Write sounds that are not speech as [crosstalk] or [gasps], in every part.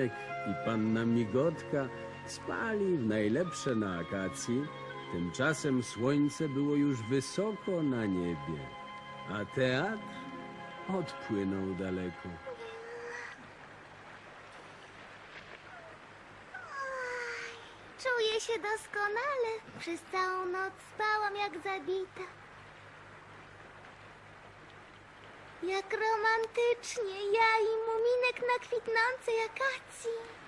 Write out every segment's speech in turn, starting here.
Muminek i panna Migotka spali w najlepsze na akacji. Tymczasem słońce było już wysoko na niebie, a teatr odpłynął daleko. Czuję się doskonale. Przez całą noc spałam jak zabita. Jak romantycznie, ja i muminek na kwitnącej akacji.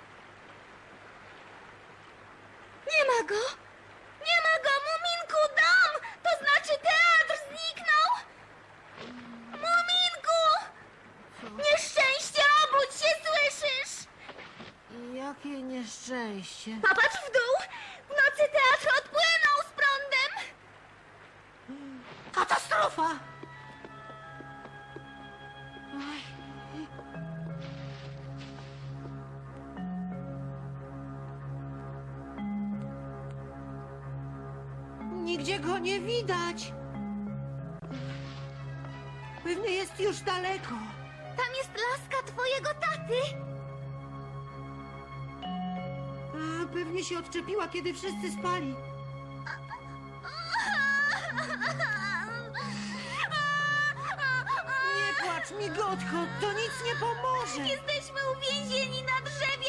Nigdzie go nie widać. Pewnie jest już daleko. Tam jest laska twojego taty! A, pewnie się odczepiła, kiedy wszyscy spali. Nie płacz, migotko, to nic nie pomoże. Jesteśmy uwięzieni na drzewie,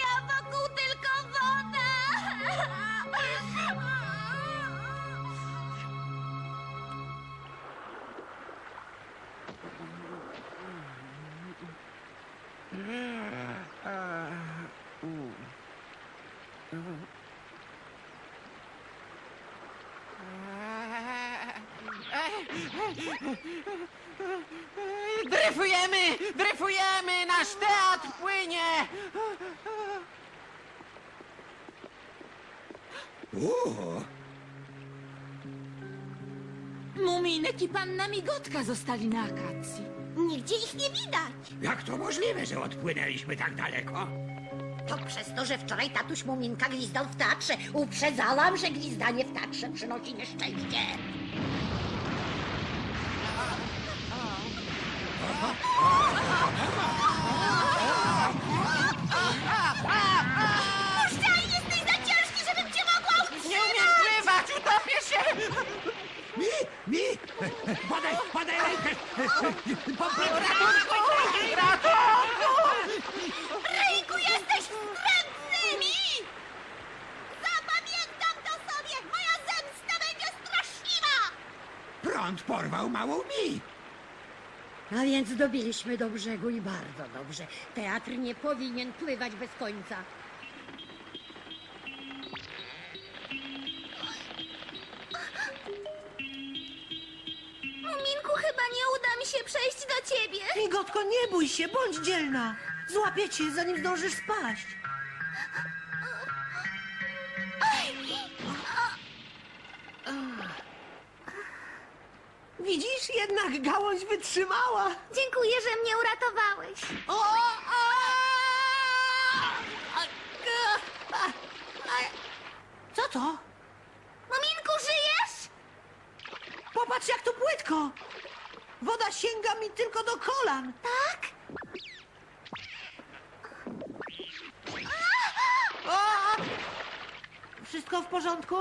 Dryfujemy! Dryfujemy! Nasz teatr płynie! Muminek i panna Migotka zostali na akacji. Nigdzie ich nie widać! Jak to możliwe, że odpłynęliśmy tak daleko? To przez to, że wczoraj tatuś Muminka gwizdał w teatrze. Uprzedzałam, że gwizdanie w teatrze przynosi nieszczęście. Puszczaj, Mi! Podaj, podaj rękę! Ryjku, jesteś wstrętny! Mi! Zapamiętam to sobie! Moja zemsta będzie straszliwa! Prąd porwał małą mi! A więc dobiliśmy do brzegu i bardzo dobrze. Teatr nie powinien pływać bez końca. Chyba nie uda mi się przejść do ciebie. Migotko, nie bój się, bądź dzielna. Złapię cię, zanim zdążysz spaść. Widzisz, jednak gałąź wytrzymała. Dziękuję, że mnie uratowałeś. O, o! Co to? Muminku, żyjesz? Popatrz, jak tu płytko. Woda sięga mi tylko do kolan. Tak? O! Wszystko w porządku?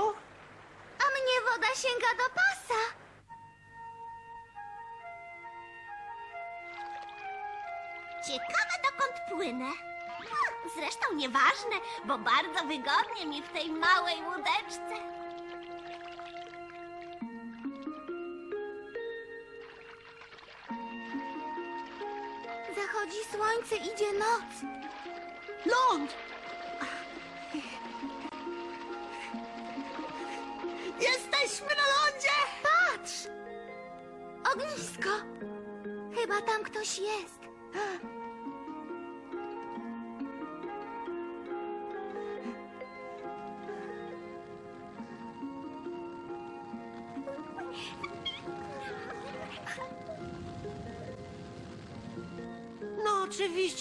A mnie woda sięga do pasa. Ciekawe dokąd płynę. Zresztą nieważne, bo bardzo wygodnie mi w tej małej łódeczce. Słońce, idzie noc. Ląd! Jesteśmy na lądzie! Patrz! Ognisko! Chyba tam ktoś jest. [gasps]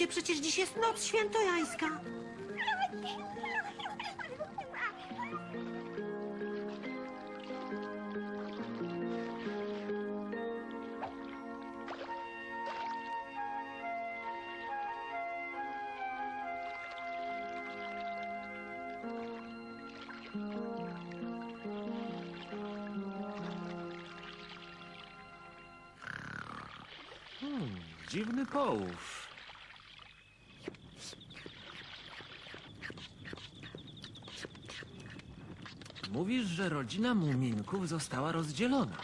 Spójrzcie, przecież dziś jest noc świętojańska. Hmm, dziwny połów. Mówisz, że rodzina Muminków została rozdzielona.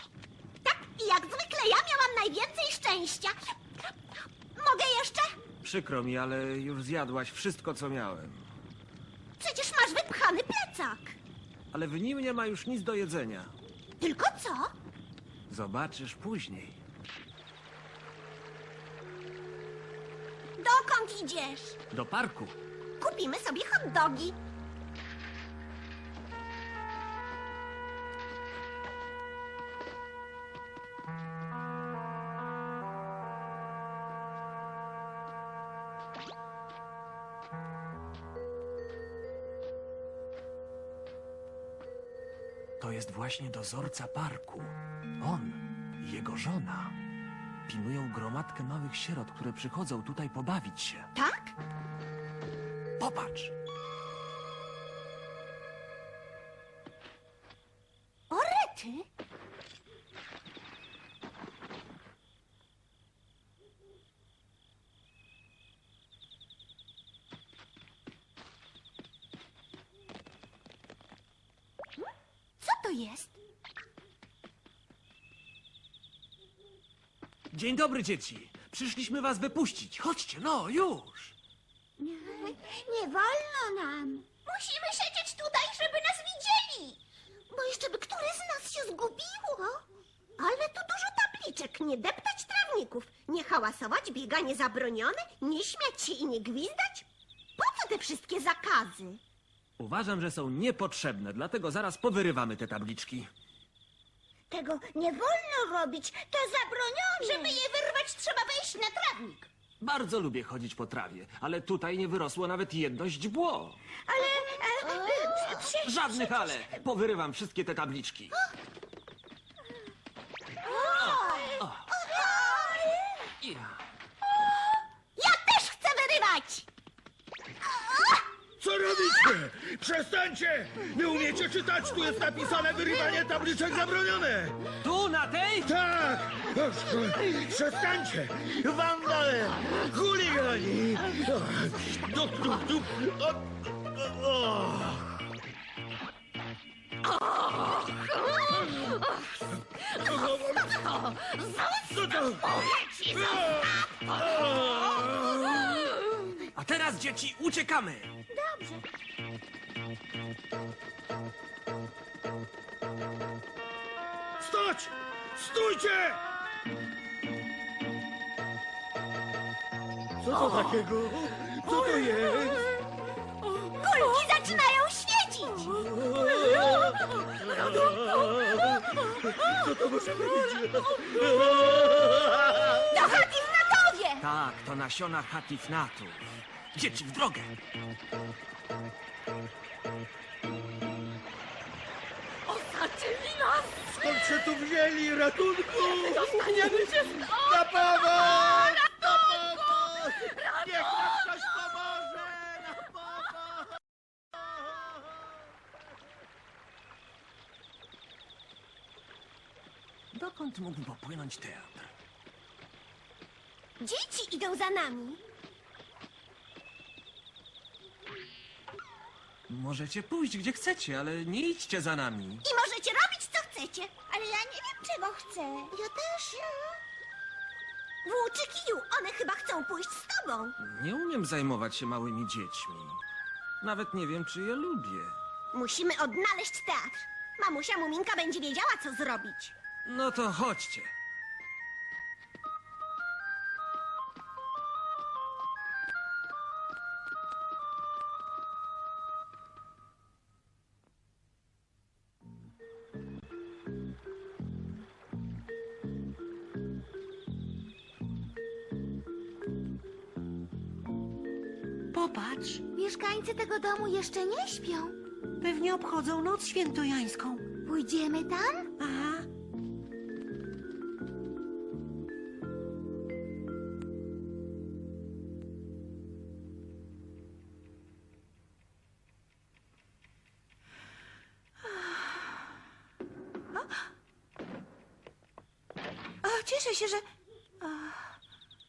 Tak, i jak zwykle ja miałam najwięcej szczęścia. Mogę jeszcze? Przykro mi, ale już zjadłaś wszystko, co miałem. Przecież masz wypchany plecak. Ale w nim nie ma już nic do jedzenia. Tylko co? Zobaczysz później. Dokąd idziesz? Do parku. Kupimy sobie hot dogi. Właśnie dozorca parku. On i jego żona pilnują gromadkę małych sierot, które przychodzą tutaj pobawić się. Tak? Popatrz! O rety. Co to jest? Dzień dobry, dzieci. Przyszliśmy was wypuścić. Chodźcie, no, już! Nie wolno nam. Musimy siedzieć tutaj, żeby nas widzieli. Bo jeszcze by któreś z nas się zgubiło. Ale tu dużo tabliczek. Nie deptać trawników, nie hałasować, bieganie zabronione, nie śmiać się i nie gwizdać. Po co te wszystkie zakazy? Uważam, że są niepotrzebne, dlatego zaraz powyrywamy te tabliczki. Tego nie wolno robić. To zabronione. Żeby je wyrwać, trzeba wejść na trawnik. Bardzo lubię chodzić po trawie, ale tutaj nie wyrosło nawet jedno źdźbło. Ale... e, Żadnych ale! Powyrywam wszystkie te tabliczki. Ja. Ja też chcę wyrywać! Co robicie? Przestańcie! Nie umiecie czytać? Tu jest napisane wyrywanie tabliczek zabronione! Tu, na tej? Tak! Przestańcie! Wandale! Chuligani! Dup, dup, dup! O, o, o. Co to? A teraz, dzieci, uciekamy! Stać! Stójcie! Co to takiego? Co to jest? Kulki zaczynają świecić! Co to może być? Do chaty w Natowie! Tak, to nasiona hatifnatu. Dzieci, w drogę! Nas! Skąd się tu wzięli? Ratunku! Dostaniemy się Na pomoc! Na pomoc! Niech nam ktoś pomoże! Na pomoc! Dokąd mógł popłynąć teatr? Dzieci idą za nami. Możecie pójść gdzie chcecie, ale nie idźcie za nami. I Ale ja nie wiem, czego chcę. Ja też. Włóczy kiju, one chyba chcą pójść z tobą. Nie umiem zajmować się małymi dziećmi. Nawet nie wiem, czy je lubię. Musimy odnaleźć teatr. Mamusia Muminka będzie wiedziała, co zrobić. No to chodźcie. Mieszkańcy tego domu jeszcze nie śpią. pewnie obchodzą noc świętojańską. Pójdziemy tam? Aha. A, cieszę się, że...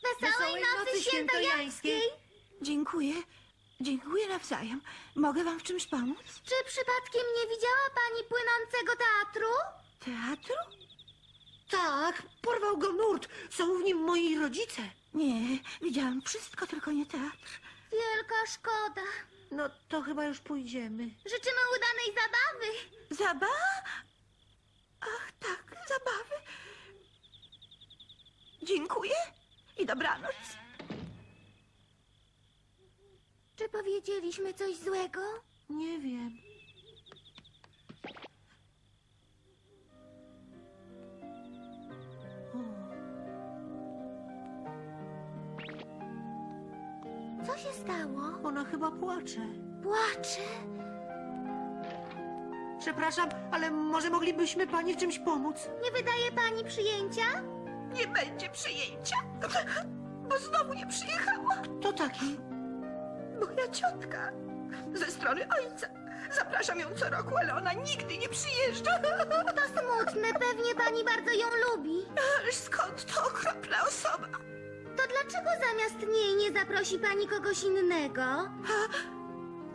Bez Wesołej nocy świętojańskiej! Dziękuję. Dziękuję nawzajem. Mogę wam w czymś pomóc? Czy przypadkiem nie widziała pani płynącego teatru? Teatru? Tak, porwał go nurt. Są w nim moi rodzice. Nie, widziałam wszystko, tylko nie teatr. Wielka szkoda. No to chyba już pójdziemy. Życzymy udanej zabawy. Zabawa? Ach, tak, zabawy. Dziękuję i dobranoc. Czy powiedzieliśmy coś złego? Nie wiem. Co się stało? Ona chyba płacze. Płacze. Przepraszam, ale może moglibyśmy pani w czymś pomóc? Nie wydaje pani przyjęcia? Nie będzie przyjęcia, bo znowu nie przyjechała. To taki. Moja ciotka ze strony ojca. Zapraszam ją co roku, ale ona nigdy nie przyjeżdża. [laughs] To smutne, pewnie pani bardzo ją lubi. Ależ skąd to okropna osoba? To dlaczego zamiast niej nie zaprosi pani kogoś innego?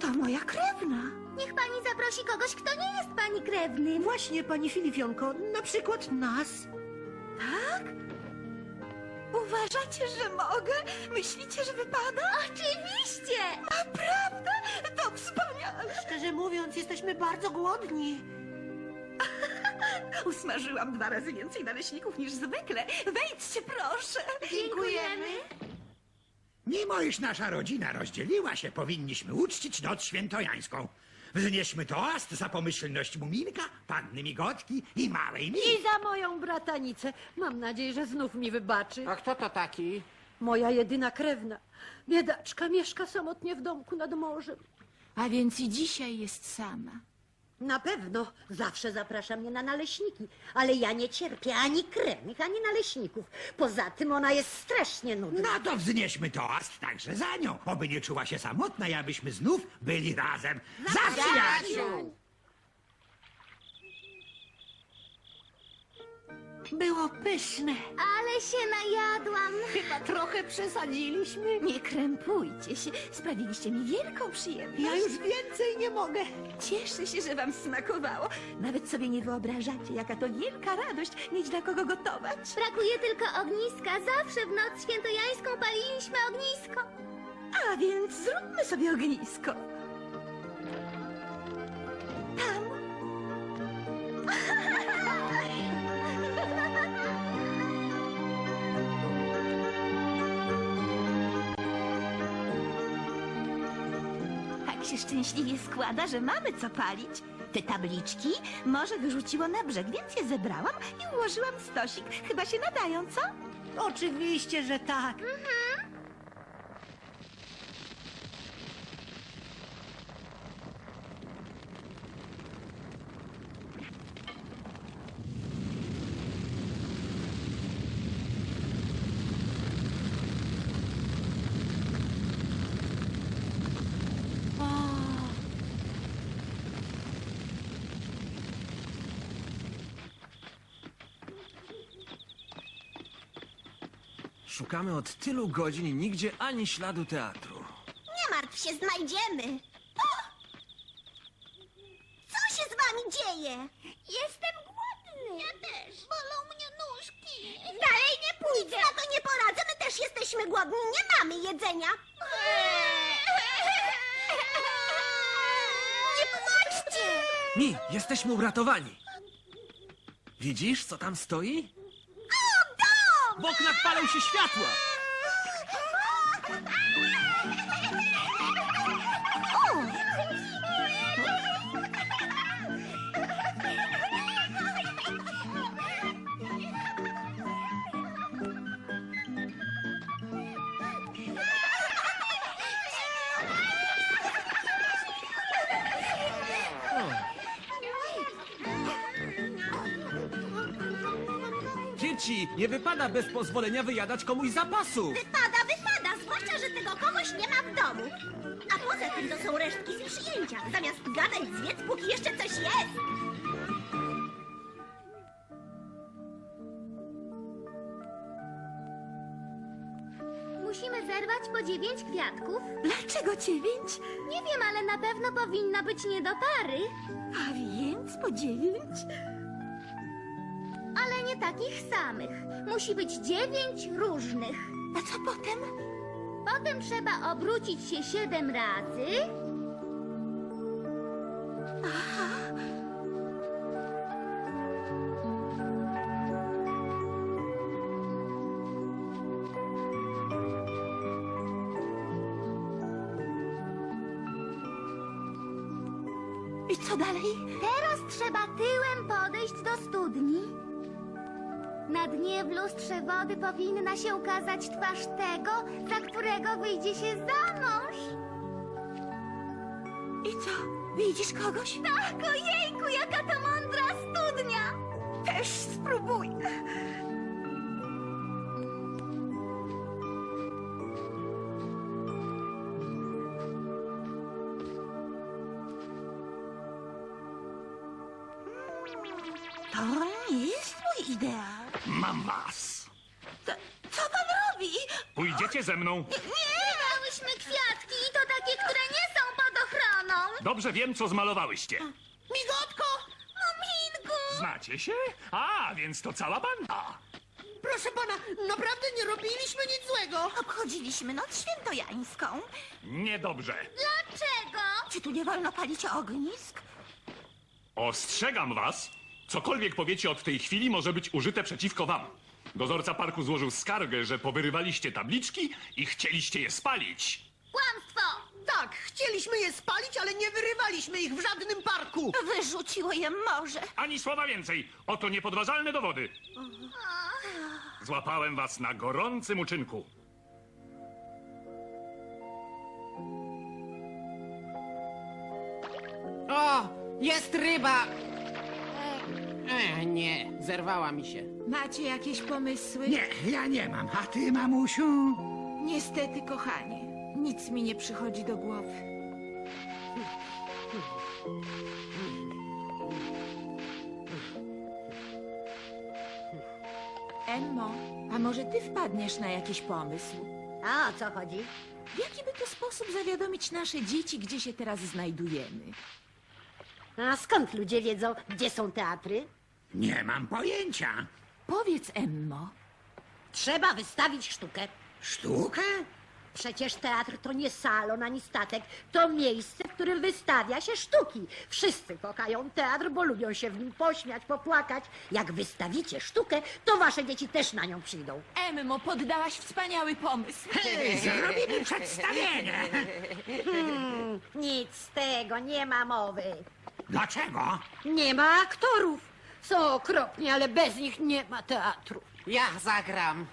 To moja krewna. Niech pani zaprosi kogoś, kto nie jest pani krewnym. Właśnie, pani Filipionko, na przykład nas. Uważacie, że mogę? Myślicie, że wypada? Oczywiście! Naprawdę? To wspaniale. Szczerze mówiąc, jesteśmy bardzo głodni. [laughs] Usmażyłam dwa razy więcej naleśników niż zwykle. Wejdźcie, proszę. Dziękujemy. Mimo iż nasza rodzina rozdzieliła się, powinniśmy uczcić noc świętojańską. Wznieśmy toast za pomyślność Muminka, panny Migotki i małej Mi. I za moją bratanicę. Mam nadzieję, że znów mi wybaczy. A kto to taki? Moja jedyna krewna. Biedaczka mieszka samotnie w domku nad morzem. A więc i dzisiaj jest sama. Na pewno. Zawsze zaprasza mnie na naleśniki. Ale ja nie cierpię ani krewnych, ani naleśników. Poza tym ona jest strasznie nudna. No to wznieśmy toast także za nią, oby nie czuła się samotna i abyśmy znów byli razem. Za przyjaciół! Było pyszne. Ale się najadłam. Chyba trochę przesadziliśmy. Nie krępujcie się. Sprawiliście mi wielką przyjemność. Ja już więcej nie mogę. Cieszę się, że wam smakowało. Nawet sobie nie wyobrażacie, jaka to wielka radość mieć dla kogo gotować. Brakuje tylko ogniska. Zawsze w noc świętojańską paliliśmy ognisko. A więc zróbmy sobie ognisko. Tak się szczęśliwie składa, że mamy co palić. Te tabliczki może wyrzuciło na brzeg, więc je zebrałam i ułożyłam w stosik. Chyba się nadają, co? Oczywiście, że tak. Szukamy od tylu godzin i nigdzie ani śladu teatru. Nie martw się, znajdziemy. O! Co się z wami dzieje? Jestem głodny. Ja też. Bolą mnie nóżki. Dalej nie pójdę. Nic na to nie poradzę. My też jesteśmy głodni. Nie mamy jedzenia. Nie płaczcie. Mi, jesteśmy uratowani. Widzisz, co tam stoi? W oknach palą się światła! Dzieci, nie wypada bez pozwolenia wyjadać komuś zapasów. Wypada, wypada, zwłaszcza, że tego kogoś nie ma w domu. A poza tym to są resztki z przyjęcia. Zamiast gadać zjedz, póki jeszcze coś jest. po dziewięć kwiatków? Dlaczego dziewięć? Nie wiem, ale na pewno powinno być nie do pary. A więc po dziewięć? Nie takich samych. Musi być dziewięć różnych. A co potem? Potem trzeba obrócić się siedem razy. I co dalej? Teraz trzeba tyłem podejść do studni. Na dnie w lustrze wody powinna się ukazać twarz tego, za którego wyjdzie się za mąż. I co? Widzisz kogoś? Tak, ojejku, jaka to mądra studnia! Też spróbuj. Pójdziecie ze mną. Kwiatki i to takie, które nie są pod ochroną. Dobrze wiem, co zmalowałyście. Migotko! Muminku! Znacie się? A, więc to cała banda. Proszę pana, naprawdę nie robiliśmy nic złego. Obchodziliśmy noc świętojańską. Niedobrze. Dlaczego? Czy tu nie wolno palić ognisk? Ostrzegam was. Cokolwiek powiecie od tej chwili może być użyte przeciwko wam. Dozorca parku złożył skargę, że powyrywaliście tabliczki i chcieliście je spalić. Kłamstwo! Tak, chcieliśmy je spalić, ale nie wyrywaliśmy ich w żadnym parku. Wyrzuciło je morze. Ani słowa więcej. Oto niepodważalne dowody. Złapałem was na gorącym uczynku. O, jest ryba! E, nie, zerwała mi się. Macie jakieś pomysły? Nie, ja nie mam. A ty, mamusiu? Niestety, kochanie, nic mi nie przychodzi do głowy. Emmo, a może ty wpadniesz na jakiś pomysł? A o co chodzi? W jaki by to sposób zawiadomić nasze dzieci, gdzie się teraz znajdujemy? A skąd ludzie wiedzą, gdzie są teatry? Nie mam pojęcia. Powiedz, Emmo, Trzeba wystawić sztukę. Sztukę? Przecież teatr to nie salon ani statek, to miejsce, w którym wystawia się sztuki. Wszyscy kochają teatr, bo lubią się w nim pośmiać, popłakać. Jak wystawicie sztukę, to wasze dzieci też na nią przyjdą. Emmo, poddałaś wspaniały pomysł. Hej, zrobimy przedstawienie. Hmm, nic z tego, nie ma mowy. Dlaczego? Nie ma aktorów. Są okropni, ale bez nich nie ma teatru. Ja zagram.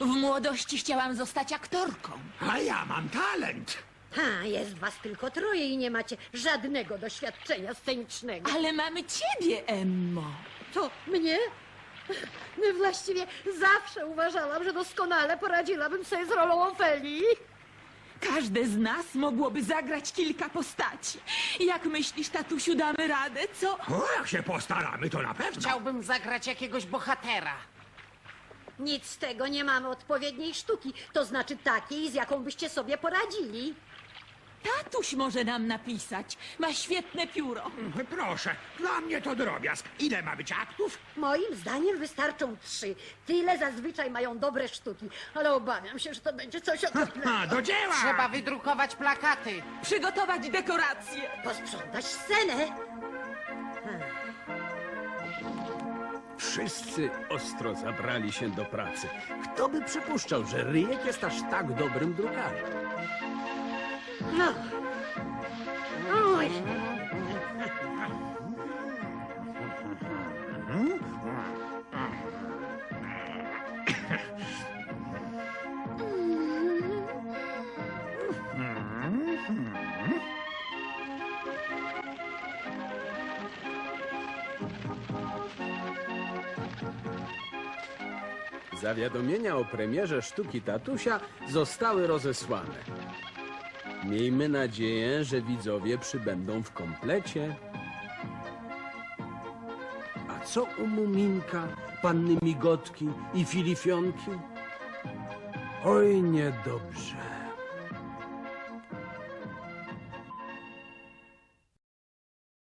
W młodości chciałam zostać aktorką. A ja mam talent. Ha, jest was tylko troje i nie macie żadnego doświadczenia scenicznego. Ale mamy ciebie, Emmo. To mnie? No właściwie zawsze uważałam, że doskonale poradziłabym sobie z rolą Ofelii. Każde z nas mogłoby zagrać kilka postaci. Jak myślisz, tatusiu, damy radę, co? O, jak się postaramy, to na pewno. Chciałbym zagrać jakiegoś bohatera. Nic z tego, nie mamy odpowiedniej sztuki, to znaczy takiej, z jaką byście sobie poradzili. Tatuś może nam napisać. Ma świetne pióro. Proszę, dla mnie to drobiazg. Ile ma być aktów? Moim zdaniem wystarczą trzy. Tyle zazwyczaj mają dobre sztuki, ale obawiam się, że to będzie coś okropnego. A, do dzieła! Trzeba wydrukować plakaty. Przygotować dekoracje. Posprzątać scenę. Wszyscy ostro zabrali się do pracy. Kto by przypuszczał, że Ryjek jest aż tak dobrym drukarzem? No. Zawiadomienia o premierze sztuki tatusia zostały rozesłane. Miejmy nadzieję, że widzowie przybędą w komplecie. A co u Muminka, panny Migotki i Filifionki? Oj, niedobrze.